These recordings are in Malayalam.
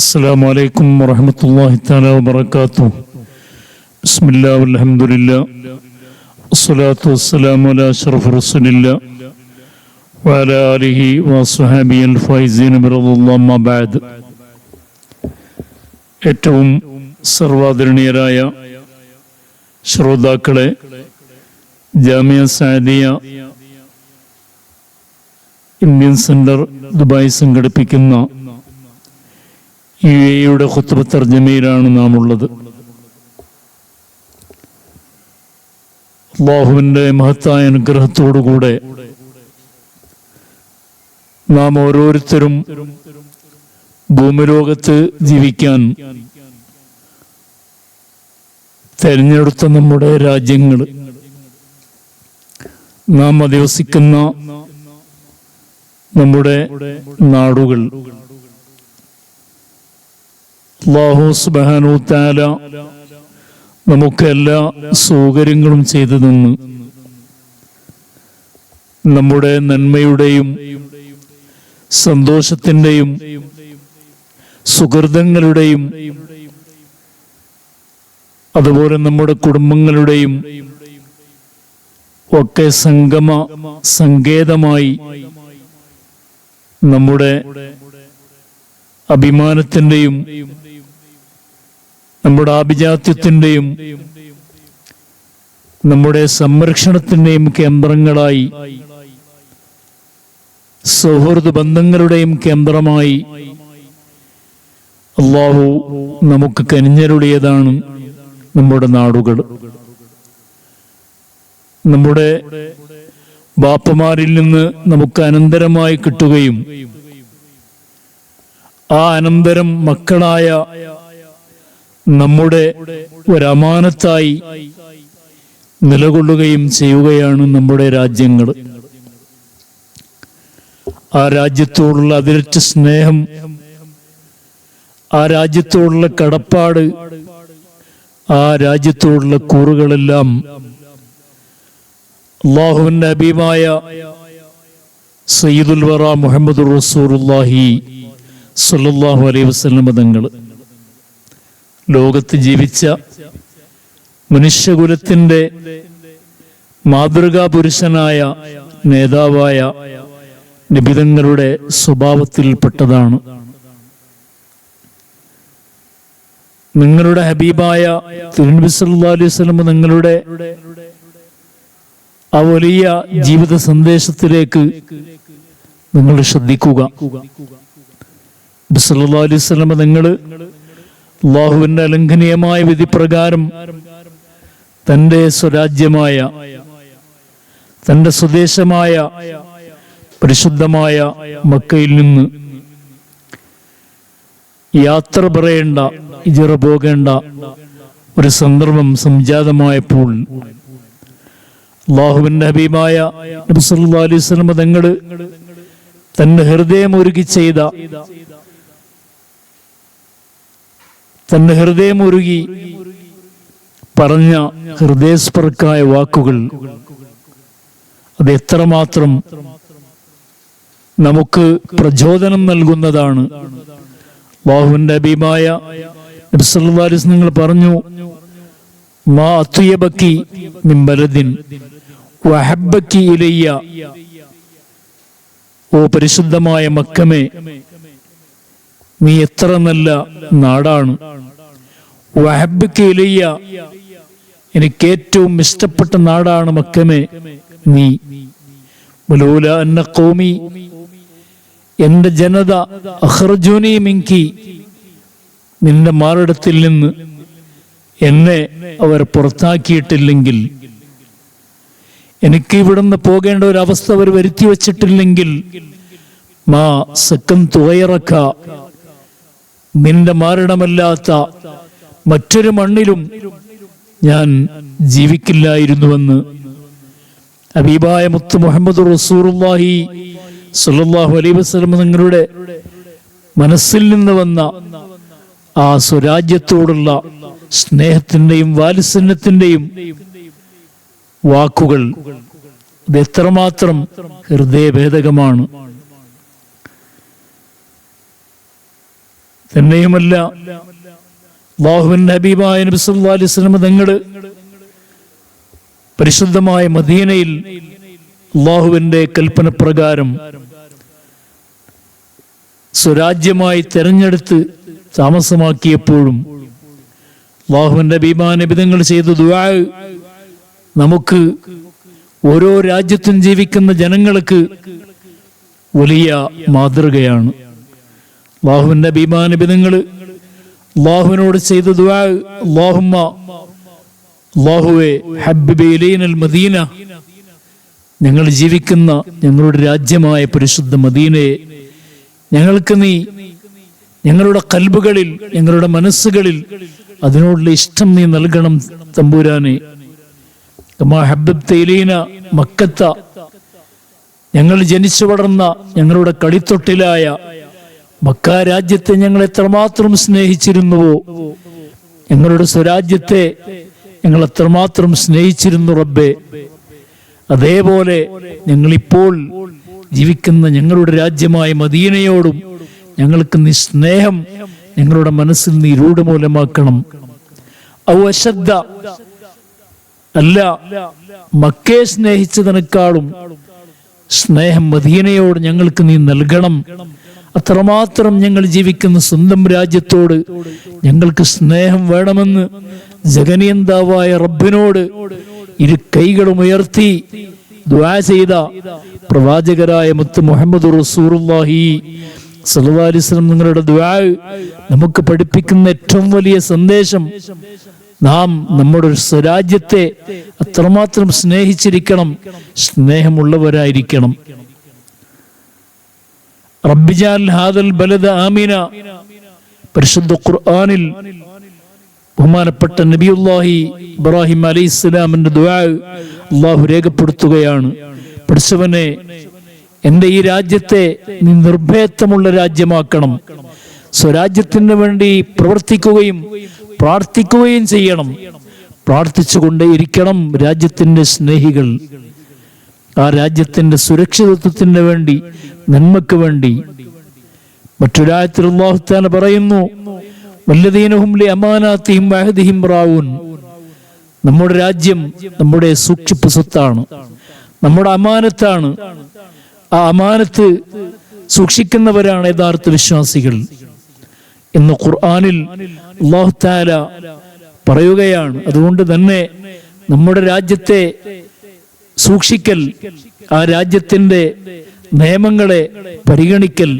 السلام عليكم ورحمة الله تعالى وبركاته بسم الله والحمد لله والصلاة والسلام على أشرف رسول الله وعلى آله وصحابه الفائزين برضا الله ما بعد ഏറ്റവും സർവാദരണീയരായ ശ്രോതാക്കളെ Jamia Sadia Indian centre Dubai സംഘടിപ്പിക്കുന്ന യു എയുടെ ഖുത്ബ തർജമയിലാണ് നാം ഉള്ളത് അള്ളാഹുവിന്റെ മഹത്തായ അനുഗ്രഹത്തോടുകൂടെ നാം ഓരോരുത്തരും ഭൂമിലോകത്ത് ജീവിക്കാൻ തെരഞ്ഞെടുത്ത നമ്മുടെ രാജ്യങ്ങൾ. നാം അധിവസിക്കുന്ന നമ്മുടെ നാടുകൾ. അള്ളാഹു സുബാനു താല നമുക്ക് എല്ലാ സൗകര്യങ്ങളും ചെയ്തു തന്ന് നമ്മുടെ നന്മയുടെയും സന്തോഷത്തിന്റെയും സുഹൃതങ്ങളുടെയും അതുപോലെ നമ്മുടെ കുടുംബങ്ങളുടെയും ഒക്കെ സംഗമ സങ്കേതമായി നമ്മുടെ അഭിമാനത്തിന്റെയും നമ്മുടെ ആഭിജാത്യത്തിന്റെയും നമ്മുടെ സംരക്ഷണത്തിന്റെയും കേന്ദ്രങ്ങളായി സൗഹൃദ ബന്ധങ്ങളുടെയും കേന്ദ്രമായി അള്ളാഹു നമുക്ക് കനിഞ്ഞരുളിയതാണ് നമ്മുടെ നാടുകൾ. നമ്മുടെ ബാപ്പമാരിൽ നിന്ന് നമുക്ക് അനന്തരമായി കിട്ടുകയും ആ അനന്തരം മക്കളായ നമ്മുടെ ഒരമാനത്തായി നിലകൊള്ളുകയും ചെയ്യുകയാണ് നമ്മുടെ രാജ്യങ്ങൾ. ആ രാജ്യത്തോടുള്ള അതിരറ്റ സ്നേഹം ആ രാജ്യത്തോടുള്ള കടപ്പാട് ആ രാജ്യത്തോടുള്ള കൂറുകളെല്ലാം അള്ളാഹുവിന്റെ അബീമായ സയ്യിദുൽ വറ മുഹമ്മദ് റസൂറുല്ലാഹി സല്ലാഹു അലൈഹി വസല്ലം തങ്ങൾ ലോകത്ത് ജീവിച്ച മനുഷ്യകുലത്തിന്റെ മാതൃകാ പുരുഷനായ നേതാവായ നിബിതങ്ങളുടെ സ്വഭാവത്തിൽപ്പെട്ടതാണ്. നിങ്ങളുടെ ഹബീബായ തിരുനബി അലൈഹി നിങ്ങളുടെ ആ വലിയ ജീവിത സന്ദേശത്തിലേക്ക് നിങ്ങൾ ശ്രദ്ധിക്കുക. സല്ലല്ലാഹു അലൈഹി വസല്ലം നിങ്ങൾ അള്ളാഹുവിന്റെ അലംഘനീയമായ വിധിപ്രകാരം തന്റെ സ്വരാജ്യമായ തന്റെ സ്വദേശമായ പരിശുദ്ധമായ മക്കയിൽ നിന്ന് യാത്ര പറയേണ്ട ഇജറ പോകേണ്ട ഒരു സന്ദർഭം സംജാതമായപ്പോൾ അള്ളാഹുവിന്റെ ഹബീബായ നബി സല്ലല്ലാഹു അലൈഹി സ്വലമ തങ്ങൾ തന്റെ ഹൃദയം ഒരുക്കി ചെയ്ത തന്റെ ഹൃദയം ഒരുകി പറഞ്ഞ ഹൃദയസ്പർക്കായ വാക്കുകൾ. അത് എത്രമാത്രം നമുക്ക് പ്രചോദനം നൽകുന്നതാണ്. ബാഹുവിന്റെ അഭിമായ നബിസല്ലാസ് നിങ്ങൾ പറഞ്ഞു മാ അത്തുയബക്കി മിമ്പലദിൻ വഹബക്കി ഇലയ്യ. ഓ പരിശുദ്ധമായ മക്കമേ നീ എത്ര നല്ല നാടാണ്. എനിക്ക് ഏറ്റവും ഇഷ്ടപ്പെട്ട നാടാണ് മക്കമേ നീ. വലൂല അന്ന കോമി എന്റെ ജനത അഹർജുനി മിങ്കി നിന്റെ മാറിടത്തിൽ നിന്ന് എന്നെ അവർ പുറത്താക്കിയിട്ടില്ലെങ്കിൽ എനിക്ക് ഇവിടുന്ന് പോകേണ്ട ഒരു അവസ്ഥ അവർ വരുത്തി വച്ചിട്ടില്ലെങ്കിൽ മാ സക്കം തുകയിറക്ക നിന്റെ മരണമല്ലാത്ത മറ്റൊരു മണ്ണിലും ഞാൻ ജീവിക്കില്ലായിരുന്നുവെന്ന് അബീബായ മുത്ത് മുഹമ്മദ് റസൂറുല്ലാഹി സുല്ലാഹു അലൈഹി വസല്ലം നിങ്ങളുടെ മനസ്സിൽ നിന്ന് വന്ന ആ സ്വരാജ്യത്തോടുള്ള സ്നേഹത്തിന്റെയും വാത്സല്യത്തിന്റെയും വാക്കുകൾ ഇത് എത്രമാത്രം ഹൃദയഭേദകമാണ്. തന്നെയുമല്ല അള്ളാഹുവിന്റെ ഹബീബായ അലൈഹി വസല്ലം തങ്ങൾ പരിശുദ്ധമായ മദീനയിൽ അള്ളാഹുവിന്റെ കൽപ്പന പ്രകാരം സ്വരാജ്യമായി തെരഞ്ഞെടുത്ത് താമസമാക്കിയപ്പോഴും അള്ളാഹുവിന്റെ ഭീമാനബിതങ്ങൾ ചെയ്ത ദുആ നമുക്ക് ഓരോ രാജ്യത്തും ജീവിക്കുന്ന ജനങ്ങൾക്ക് വലിയ മാതൃകയാണ്. അള്ളാഹുവിന്റെ ഭീമാനബിതങ്ങൾ അള്ളാഹുവിനോട് ചെയ്ത ദുആ അള്ളാഹുമ്മ മദീന ഞങ്ങൾ ജീവിക്കുന്ന ഞങ്ങളുടെ രാജ്യമായ പരിശുദ്ധ മദീനയെ ഞങ്ങൾക്ക് നീ ഞങ്ങളുടെ കൽബുകളിൽ ഞങ്ങളുടെ മനസ്സുകളിൽ അതിനോടുള്ള ഇഷ്ടം നീ നൽകണം തമ്പൂരാനെ. കമാ ഹബ്ബബ്ത മക്കത്ത. ഞങ്ങൾ ജനിച്ചു വളർന്ന ഞങ്ങളുടെ കളിത്തൊട്ടിലായ മക്ക രാജ്യത്തെ ഞങ്ങൾ എത്രമാത്രം സ്നേഹിച്ചിരുന്നുവോ? ഞങ്ങളുടെ സ്വരാജ്യത്തെ ഞങ്ങൾ എത്രമാത്രം സ്നേഹിച്ചിരുന്നു റബ്ബെ. അതേപോലെ ഞങ്ങളിപ്പോൾ ജീവിക്കുന്ന ഞങ്ങളുടെ രാജ്യമായ മദീനയോടും ഞങ്ങൾക്ക് നീ സ്നേഹം ഞങ്ങളുടെ മനസ്സിൽ നീ രൂഢമൂലമാക്കണം. ഔ അശദ്ധ അല്ല മക്കയെ സ്നേഹിച്ചതിനേക്കാളും സ്നേഹം മദീനയോട് ഞങ്ങൾക്ക് നീ നൽകണം. അത്രമാത്രം ഞങ്ങൾ ജീവിക്കുന്ന സ്വന്തം രാജ്യത്തോട് ഞങ്ങൾക്ക് സ്നേഹം വേണമെന്ന് ജഗനിയന്താവായ റബ്ബിനോട് ഇരു കൈകളും ഉയർത്തി ചെയ്ത പ്രവാചകരായ മുത്ത് മുഹമ്മദ് റസൂറുല്ലാഹി വസല്ലം നിങ്ങളുടെ ദ്വാ നമുക്ക് പഠിപ്പിക്കുന്ന ഏറ്റവും വലിയ സന്ദേശം നാം നമ്മുടെ ഒരു സ്വരാജ്യത്തെ അത്രമാത്രം സ്നേഹിച്ചിരിക്കണം സ്നേഹമുള്ളവരായിരിക്കണം. റബ്ബിജാൽ ഹാദൽ ബലദ ആമിന. പരിശുദ്ധ ഖുർആനിൽ ബഹുമാനപ്പെട്ട നബിയുല്ലാഹി ഇബ്രാഹിം അലൈഹി ഇസ്ലാമിന്റെ ദുആ അള്ളാഹു രേഖപ്പെടുത്തുകയാണ്. പഠിച്ചവനെ എന്റെ ഈ രാജ്യത്തെ നീ നിർഭയത്വമുള്ള രാജ്യമാക്കണം. സ്വരാജ്യത്തിന് വേണ്ടി പ്രവർത്തിക്കുകയും പ്രാർത്ഥിക്കുകയും ചെയ്യണം. പ്രാർത്ഥിച്ചുകൊണ്ടേയിരിക്കണം രാജ്യത്തിന്റെ സ്നേഹികൾ. ആ രാജ്യത്തിന്റെ സുരക്ഷിതത്വത്തിന് വേണ്ടി നന്മക്ക് വേണ്ടി. മറ്റൊരായത്തിൽ അള്ളാഹുത്താല പറയുന്നു വല്ലതീനഹും അമാനാത്തിയും വഹദിഹിം റാവൂൻ നമ്മുടെ രാജ്യം നമ്മുടെ സൂക്ഷിപ്പ് സ്വത്താണ് നമ്മുടെ അമാനത്താണ്. ആ അമാനത്ത് സൂക്ഷിക്കുന്നവരാണ് യഥാർത്ഥ വിശ്വാസികൾ എന്ന് ഖുർആാനിൽ അള്ളാഹു താല പറയുകയാണ്. അതുകൊണ്ട് തന്നെ നമ്മുടെ രാജ്യത്തെ സൂക്ഷിക്കൽ ആ രാജ്യത്തിന്റെ നിയമങ്ങളെ പരിഗണിക്കൽ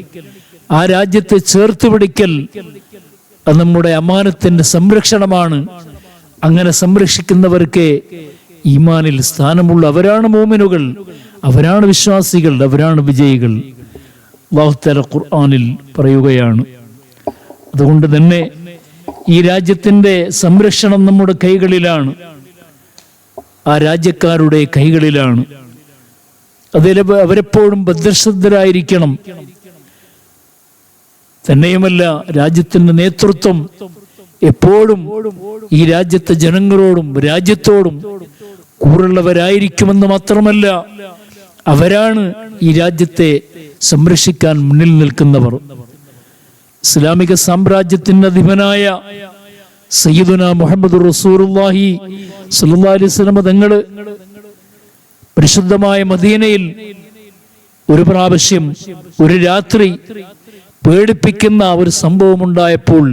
ആ രാജ്യത്തെ ചേർത്ത് പിടിക്കൽ നമ്മുടെ അമാനത്തിന്റെ സംരക്ഷണമാണ്. അങ്ങനെ സംരക്ഷിക്കുന്നവർക്ക് ഈമാനിൽ സ്ഥാനമുള്ള അവരാണ് മോമിനുകൾ അവരാണ് വിശ്വാസികൾ അവരാണ് വിജയികൾ. അള്ളാഹുത്തല ഖുർആാനിൽ പറയുകയാണ് അതുകൊണ്ട് തന്നെ ഈ രാജ്യത്തിന്റെ സംരക്ഷണം നമ്മുടെ കൈകളിലാണ്. ആ രാജ്യക്കാരുടെ കൈകളിലാണ്. അതിൽ അവരെപ്പോഴും ഭദ്രശ്രദ്ധരായിരിക്കണം തന്നെയുമല്ല രാജ്യത്തിന്റെ നേതൃത്വം എപ്പോഴും ഈ രാജ്യത്തെ ജനങ്ങളോടും രാജ്യത്തോടും കൂറുള്ളവരായിരിക്കുമെന്ന് മാത്രമല്ല അവരാണ് ഈ രാജ്യത്തെ സംരക്ഷിക്കാൻ മുന്നിൽ നിൽക്കുന്നവർ. ഇസ്ലാമിക സാമ്രാജ്യത്തിന്റെ അധിപനായ സയ്യിദുന മുഹമ്മദ് റസൂറുല്ലാഹി അലൈഹി വസല്ലം തങ്ങൾ പരിശുദ്ധമായ മദീനയിൽ ഒരു പ്രാവശ്യം ഒരു രാത്രി പേടിപ്പിക്കുന്ന ഒരു സംഭവം ഉണ്ടായപ്പോൾ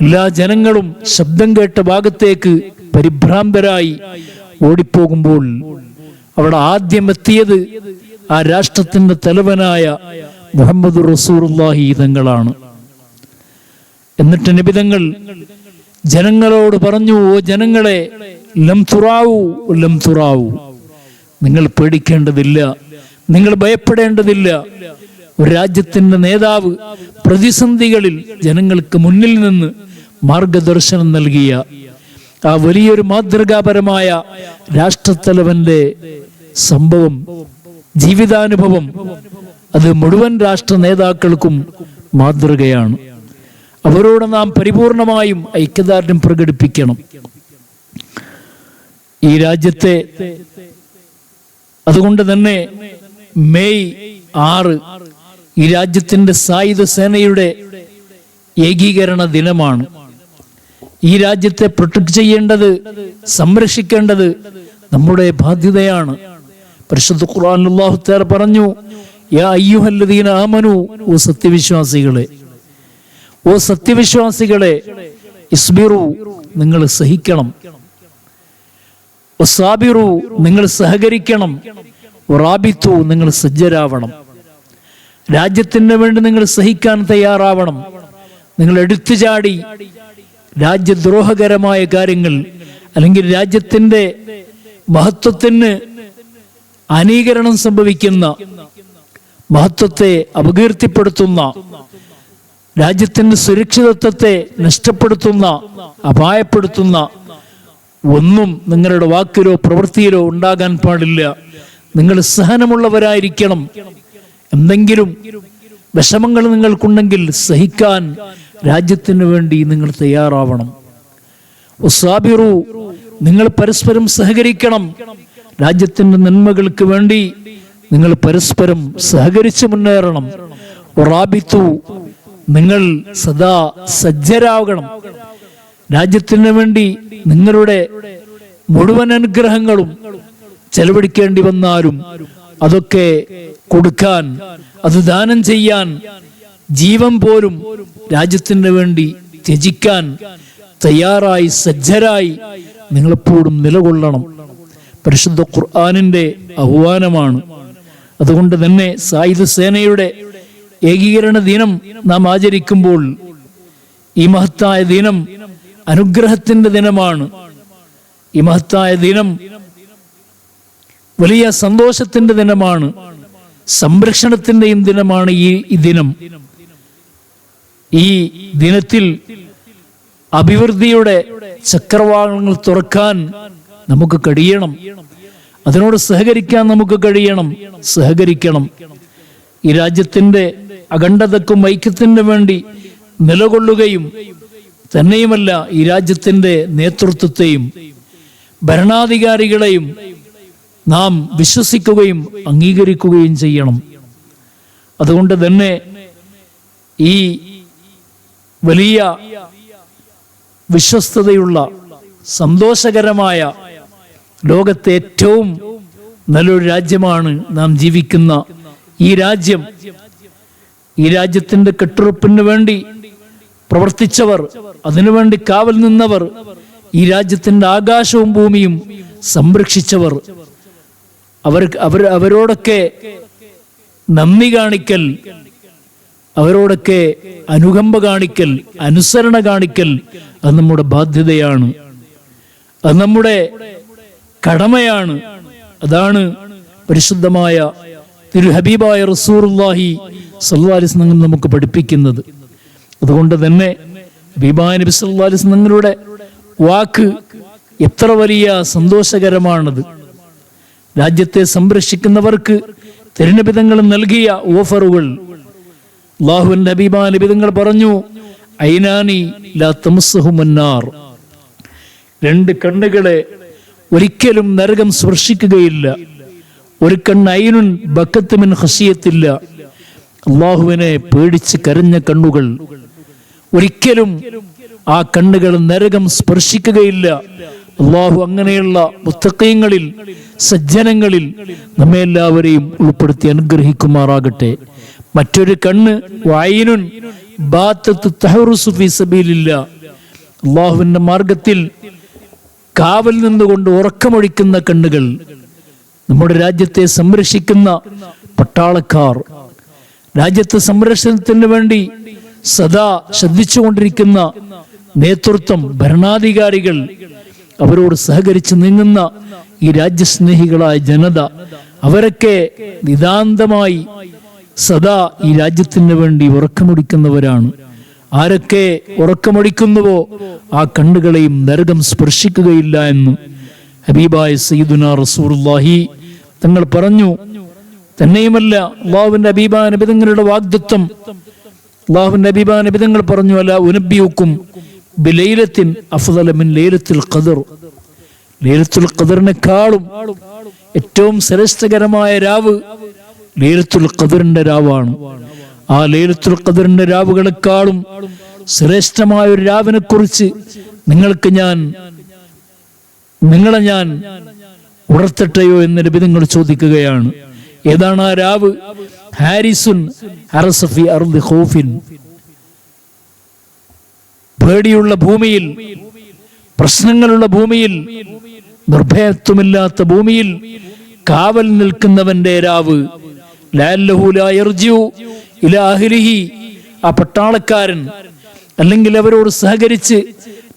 എല്ലാ ജനങ്ങളും ശബ്ദം കേട്ട ഭാഗത്തേക്ക് പരിഭ്രാന്തരായി ഓടിപ്പോകുമ്പോൾ അവിടെ ആദ്യം എത്തിയത് ആ രാഷ്ട്രത്തിന്റെ തലവനായ മുഹമ്മദ് റസൂറുല്ലാഹി തങ്ങളാണ്. എന്നിട്ട് നിബിതങ്ങൾ ജനങ്ങളോട് പറഞ്ഞു ഓ ജനങ്ങളെ ലം തുറാവൂ ലം തുറാവൂ. നിങ്ങൾ പേടിക്കേണ്ടതില്ല നിങ്ങൾ ഭയപ്പെടേണ്ടതില്ല. ഒരു രാജ്യത്തിന്റെ നേതാവ് പ്രതിസന്ധികളിൽ ജനങ്ങൾക്ക് മുന്നിൽ നിന്ന് മാർഗദർശനം നൽകിയ ആ വലിയൊരു മാതൃകാപരമായ രാഷ്ട്രത്തലവന്റെ സംഭവം ജീവിതാനുഭവം അത് മുഴുവൻ രാഷ്ട്ര നേതാക്കൾക്കും മാതൃകയാണ്. അവരോട് നാം പരിപൂർണമായും ഐക്യദാർഢ്യം പ്രകടിപ്പിക്കണം. ഈ രാജ്യത്തെ അതുകൊണ്ട് തന്നെ മെയ് ആറ് ഈ രാജ്യത്തിന്റെ സായുധ സേനയുടെ ഏകീകരണ ദിനമാണ്. ഈ രാജ്യത്തെ പ്രൊട്ടക്ട് ചെയ്യേണ്ടത് സംരക്ഷിക്കേണ്ടത് നമ്മുടെ ബാധ്യതയാണ്. പരിശുദ്ധ ഖുർആൻ തആല പറഞ്ഞു യാ അയ്യുഹല്ലദീന ആമനു ഓ സത്യവിശ്വാസികളെ ഓ സത്യവിശ്വാസികളെ ഇസ്ബിറു നിങ്ങൾ സഹിക്കണം. സാബിറു നിങ്ങൾ സഹകരിക്കണം. റാബിത്തു നിങ്ങൾ സജ്ജരാവണം. രാജ്യത്തിന് വേണ്ടി നിങ്ങൾ സഹിക്കാൻ തയ്യാറാവണം. നിങ്ങൾ എടുത്തു ചാടി രാജ്യദ്രോഹകരമായ കാര്യങ്ങൾ അല്ലെങ്കിൽ രാജ്യത്തിന്റെ മഹത്വത്തിന് അനീകരണം സംഭവിക്കുന്ന മഹത്വത്തെ അപകീർത്തിപ്പെടുത്തുന്ന രാജ്യത്തിന്റെ സുരക്ഷിതത്വത്തെ നഷ്ടപ്പെടുത്തുന്ന അപായപ്പെടുത്തുന്ന ഒന്നും നിങ്ങളുടെ വാക്കിലോ പ്രവൃത്തിയിലോ ഉണ്ടാകാൻ പാടില്ല. നിങ്ങൾ സഹനമുള്ളവരായിരിക്കണം. എന്തെങ്കിലും വിഷമങ്ങൾ നിങ്ങൾക്കുണ്ടെങ്കിൽ സഹിക്കാൻ രാജ്യത്തിന് വേണ്ടി നിങ്ങൾ തയ്യാറാവണം. ഉസാബിറു നിങ്ങൾ പരസ്പരം സഹകരിക്കണം. രാജ്യത്തിന്റെ നന്മകൾക്ക് വേണ്ടി നിങ്ങൾ പരസ്പരം സഹകരിച്ച് മുന്നേറണം. റാബിത്തു നിങ്ങൾ സദാ സജ്ജരാകണം. രാജ്യത്തിന് വേണ്ടി നിങ്ങളുടെ മുഴുവൻ അനുഗ്രഹങ്ങളും ചെലവഴിക്കേണ്ടി വന്നാലും അതൊക്കെ കൊടുക്കാൻ അത് ദാനം ചെയ്യാൻ ജീവൻ പോലും രാജ്യത്തിന് വേണ്ടി ത്യജിക്കാൻ തയ്യാറായി സജ്ജരായി നിങ്ങളെപ്പോഴും നിലകൊള്ളണം. പരിശുദ്ധ ഖുർആാനിന്റെ ആഹ്വാനമാണ്. അതുകൊണ്ട് തന്നെ സായുധ സേനയുടെ ഏകീകരണ ദിനം നാം ആചരിക്കുമ്പോൾ ഈ മഹത്തായ ദിനം അനുഗ്രഹത്തിന്റെ ദിനമാണ്. ഈ മഹത്തായ ദിനം വലിയ സന്തോഷത്തിന്റെ ദിനമാണ്. സംരക്ഷണത്തിന്റെയും ദിനമാണ് ഈ ദിനം. ഈ ദിനത്തിൽ അഭിവൃദ്ധിയുടെ ചക്രവാളങ്ങൾ തുറക്കാൻ നമുക്ക് കഴിയണം. അതിനോട് സഹകരിക്കാൻ നമുക്ക് കഴിയണം. സഹകരിക്കണം. ഈ രാജ്യത്തിന്റെ അഖണ്ഡതക്കും ഐക്യത്തിന് വേണ്ടി നിലകൊള്ളുകയും തന്നെയുമല്ല ഈ രാജ്യത്തിന്റെ നേതൃത്വത്തെയും ഭരണാധികാരികളെയും നാം വിശ്വസിക്കുകയും അംഗീകരിക്കുകയും ചെയ്യണം. അതുകൊണ്ട് തന്നെ ഈ വലിയ വിശ്വസ്തതയുള്ള സന്തോഷകരമായ ലോകത്തെ ഏറ്റവും നല്ലൊരു രാജ്യമാണ് നാം ജീവിക്കുന്ന ഈ രാജ്യം. ഈ രാജ്യത്തിന്റെ കെട്ടുറപ്പിന് വേണ്ടി പ്രവർത്തിച്ചവർ അതിനുവേണ്ടി കാവൽ നിന്നവർ ഈ രാജ്യത്തിന്റെ ആകാശവും ഭൂമിയും സംരക്ഷിച്ചവർ. അവർ അവർ അവരോടൊക്കെ നന്ദി കാണിക്കൽ അവരോടൊക്കെ അനുകമ്പ കാണിക്കൽ അനുസരണ കാണിക്കൽ അത് നമ്മുടെ ബാധ്യതയാണ്. അത് നമ്മുടെ കടമയാണ്. അതാണ് പരിശുദ്ധമായ തിരുഹബീബായ റസൂറുല്ലാഹി സല്ലാലിസ് നിങ്ങൾ നമുക്ക് പഠിപ്പിക്കുന്നത്. അതുകൊണ്ട് തന്നെ ബിബാനബി നബി സല്ലാലിസ് നിങ്ങളുടെ വാക്ക് എത്ര വലിയ സന്തോഷകരമാണത്. രാജ്യത്തെ സംരക്ഷിക്കുന്നവർക്ക് തിരുനബിതങ്ങൾ നൽകിയ ഓഫറുകൾ. ഹബീബാ നബിതങ്ങൾ പറഞ്ഞു ഐനാനി ലാ രണ്ട് കണ്ണുകളെ ഒരിക്കലും നരകം സ്പർശിക്കുകയില്ല. ഒരു കണ്ണ് ഐനുൻ ബക്കത്തുമിൻ ഹസിയത്തില്ല അള്ളാഹുവിനെ പേടിച്ച് കരഞ്ഞ കണ്ണുകൾ ഒരിക്കലും ആ കണ്ണുകൾ നരകം സ്പർശിക്കുകയില്ല. അള്ളാഹു അങ്ങനെയുള്ള മുത്തക്കയങ്ങളിൽ സജ്ജനങ്ങളിൽ നമ്മെ എല്ലാവരെയും ഉൾപ്പെടുത്തി അനുഗ്രഹിക്കുമാറാകട്ടെ. മറ്റൊരു കണ്ണ് വായിനുൻ അള്ളാഹുവിന്റെ മാർഗത്തിൽ കാവൽ നിന്നുകൊണ്ട് ഉറക്കമൊഴിക്കുന്ന കണ്ണുകൾ നമ്മുടെ രാജ്യത്തെ സംരക്ഷിക്കുന്ന പട്ടാളക്കാർ രാജ്യത്തെ സംരക്ഷണത്തിന് വേണ്ടി സദാ ശ്രദ്ധിച്ചുകൊണ്ടിരിക്കുന്ന നേതൃത്വം ഭരണാധികാരികൾ അവരോട് സഹകരിച്ച് നീങ്ങുന്ന ഈ രാജ്യസ്നേഹികളായ ജനത അവരൊക്കെ നിതാന്തമായി സദാ ഈ രാജ്യത്തിന് വേണ്ടി ഉറക്കമൊടിക്കുന്നവരാണ്. ആരൊക്കെ ഉറക്കമൊടിക്കുന്നുവോ ആ കണ്ണുകളെയും നരകം സ്പർശിക്കുകയില്ല എന്ന് ഹബീബായ സയ്യിദുന റസൂർ തങ്ങൾ പറഞ്ഞു. തന്നെയുമല്ല അള്ളാഹുവിന്റെ അബീബാ നബിതങ്ങളുടെ വാഗ്ദത്വം. അള്ളാഹുവിന്റെ അബീബാ നബിതങ്ങൾ പറഞ്ഞു അല്ല ഉനബിയുക്കും ബിലൈലത്തിൻ അഫ്ദല മിൻ ലൈലത്തുൽ ഖദർ. ലൈലത്തുൽ ഖദറിനെക്കാളും ഏറ്റവും ശ്രേഷ്ഠകരമായ രാവ് ലൈലത്തുൽ ഖദറിന്റെ രാവാണ്. ആ ലൈലത്തുൽ ഖദറിന്റെ രാവുകളെക്കാളും ശ്രേഷ്ഠമായ ഒരു രാവിനെ കുറിച്ച് നിങ്ങൾക്ക് ഞാൻ നിങ്ങളെ ഞാൻ ഉണർത്തട്ടെയോ എന്ന് നബി നിങ്ങൾ ചോദിക്കുകയാണ്. ഏതാണ് ആ രാവ്? ഹാരിസുൻ അറസഫി അർദ് ഖൗഫിൻ. പേടിയുള്ള ഭൂമിയിൽ പ്രശ്നങ്ങളുള്ള ഭൂമിയിൽ നിർഭയത്വമില്ലാത്ത ഭൂമിയിൽ കാവൽ നിൽക്കുന്നവന്റെ രാവ്. ആ പട്ടാളക്കാരൻ അല്ലെങ്കിൽ അവരോട് സഹകരിച്ച്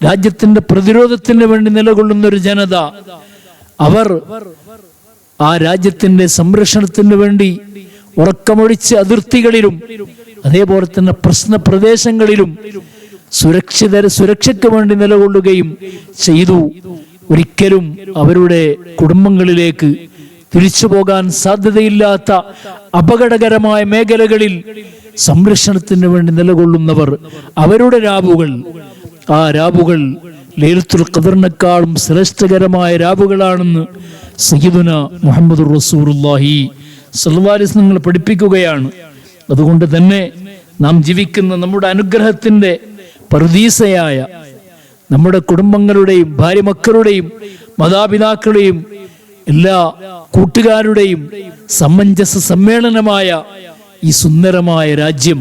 രാജ്യത്തിന്റെ പ്രതിരോധത്തിന് വേണ്ടി നിലകൊള്ളുന്ന ഒരു ജനത. അവർ ആ രാജ്യത്തിന്റെ സംരക്ഷണത്തിന് വേണ്ടി ഉറക്കമൊഴിച്ച് അതിർത്തികളിലും അതേപോലെ തന്നെ പ്രശ്ന പ്രദേശങ്ങളിലും സുരക്ഷിത സുരക്ഷയ്ക്ക് വേണ്ടി നിലകൊള്ളുകയും ചെയ്തു. ഒരിക്കലും അവരുടെ കുടുംബങ്ങളിലേക്ക് തിരിച്ചു പോകാൻ സാധ്യതയില്ലാത്ത അപകടകരമായ മേഖലകളിൽ സംരക്ഷണത്തിന് വേണ്ടി നിലകൊള്ളുന്നവർ അവരുടെ രാവുകൾ. ആ രാവുകൾ ലൈലത്തുൽ ഖദറിനേക്കാളും ശ്രേഷ്ഠകരമായ രാവുകളാണെന്ന് സയ്യിദുന മുഹമ്മദ് റസൂറുല്ലാഹി സല്ലല്ലാഹു നിങ്ങൾ പഠിപ്പിക്കുകയാണ്. അതുകൊണ്ട് തന്നെ നാം ജീവിക്കുന്ന നമ്മുടെ അനുഗ്രഹത്തിന്റെ പ്രതീസയായ നമ്മുടെ കുടുംബങ്ങളുടെയും ഭാര്യ മക്കളുടെയും മാതാപിതാക്കളുടെയും എല്ലാ കൂട്ടുകാരുടെയും സമഞ്ജസ സമ്മേളനമായ ഈ സുന്ദരമായ രാജ്യം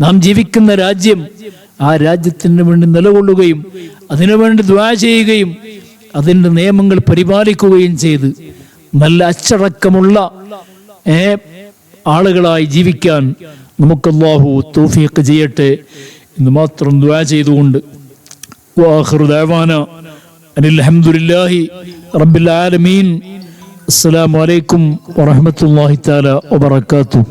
നാം ജീവിക്കുന്ന രാജ്യം ആ രാജ്യത്തിന് വേണ്ടി നിലകൊള്ളുകയും അതിനുവേണ്ടി ദ്വാ ചെയ്യുകയും അതിന്റെ നിയമങ്ങൾ പരിപാലിക്കുകയും ചെയ്ത് നല്ല അച്ചടക്കമുള്ള ആളുകളായി ജീവിക്കാൻ നമുക്ക് അള്ളാഹു തൗഫീഖ് ചെയ്യട്ടെ എന്ന് മാത്രം ദ്വാ ചെയ്തുകൊണ്ട്. അനിൽഹമുല്ലാഹി റബ്ബിൽ ആലമീൻ. അസ്സലാമലൈക്കും വറഹമത്തല്ലാഹി താല വബർക്കാത്തു